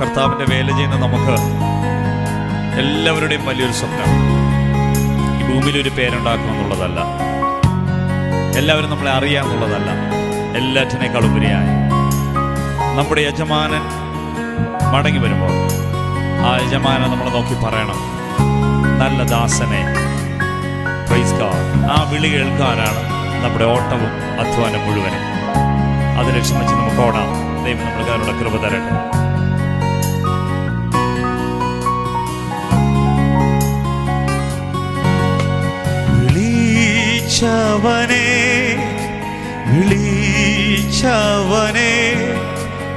കർത്താവിന്റെ വേല ചെയ്യുന്ന നമുക്ക് എല്ലാവരുടെയും വലിയൊരു സ്വപ്നം. ഈ ഭൂമിയിൽ ഒരു പേരുണ്ടാക്കുക എന്നുള്ളതല്ല. എല്ലാവരും നമ്മളെ അറിയാമെന്നുള്ളതല്ല എല്ലാറ്റിനേക്കാൾ ഉപരിയായി. നമ്മുടെ യജമാനൻ മടങ്ങി വരുമ്പോൾ ആ യജമാനൻ നമ്മൾ നോക്കി പറയണം നല്ല ദാസനെ പ്രൈസ് ആ വിളി കേൾക്കാനാണ് നമ്മുടെ ഓട്ടവും അധ്വാനം മുഴുവനും. അത് ലക്ഷ്യം വെച്ച് നമുക്ക് ഓടാം. ദൈവം നമ്മൾക്കാരുടെ കൃപ തരട്ടെ. വിളിച്ചവനെ വിളിച്ചവനെ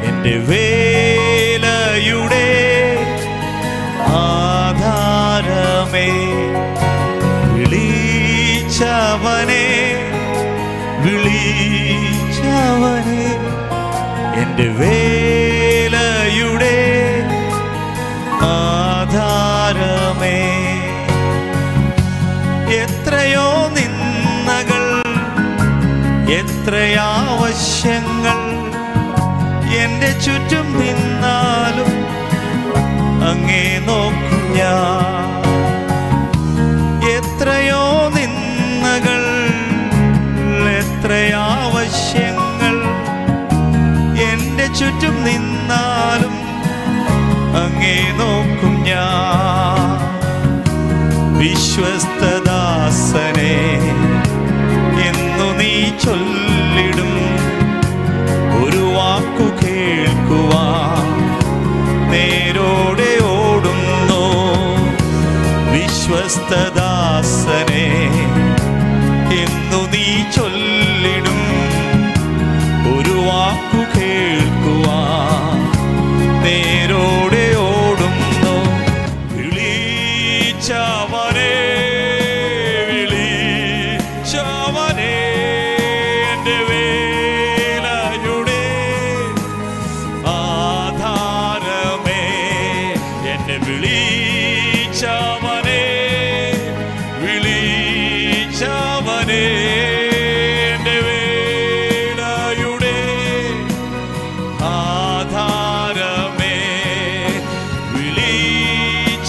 എന്റെ വേലയുടെ ആധാരമേ. വിളിച്ചവനെ വിളിച്ചവനെ എന്റെ വേലയുടെ ആധാരമേ. എത്രയോ എത്രയാവശ്യങ്ങൾ എന്റെ ചുറ്റും നിന്നാലും അങ്ങേ നോക്കും ഞാൻ. എത്രയോ നിന്നകൾ എത്രയാവശ്യങ്ങൾ എന്റെ ചുറ്റും നിന്നാലും അങ്ങേ നോക്കും ഞാൻ. വിശ്വസ്തദാസനെ എന്നു നീ ചൊല്ലിടും വിശ്വസ്തദാസനെ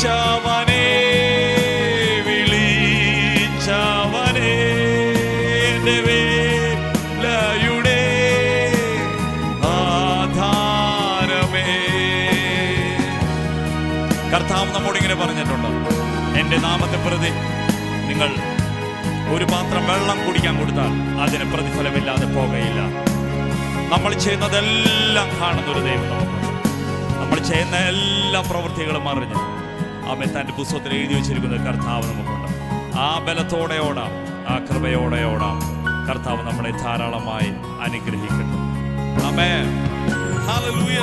വിളിച്ചവനെ വിളിച്ചവനെ എന്റെ വേലയുടെ ആധാരമേ. കർത്താവ് നമ്മോട് ഇങ്ങനെ പറഞ്ഞിട്ടുണ്ട് എന്റെ നാമത്തെ പ്രതി നിങ്ങൾ ഒരു പാത്രം വെള്ളം കുടിക്കാൻ കൊടുത്താൽ അതിന് പ്രതിഫലമില്ലാതെ പോകുകയില്ല. നമ്മൾ ചെയ്യുന്നതെല്ലാം കാണുന്നൊരു ദൈവം നമ്മൾ ചെയ്യുന്ന എല്ലാ പ്രവൃത്തികളും അറിഞ്ഞ്. അവൻ തന്റെ പുസ്തകത്തിൽ എഴുതി വെച്ചിരിക്കുന്ന കർത്താവ് നമുക്കുണ്ട്. ആ ബലത്തോടെ ഓടാം ആ കൃപയോടെ ഓടാം. കർത്താവ് നമ്മളെ ധാരാളമായി അനുഗ്രഹിക്കട്ടെ. അമേ ഹല്ലേലൂയ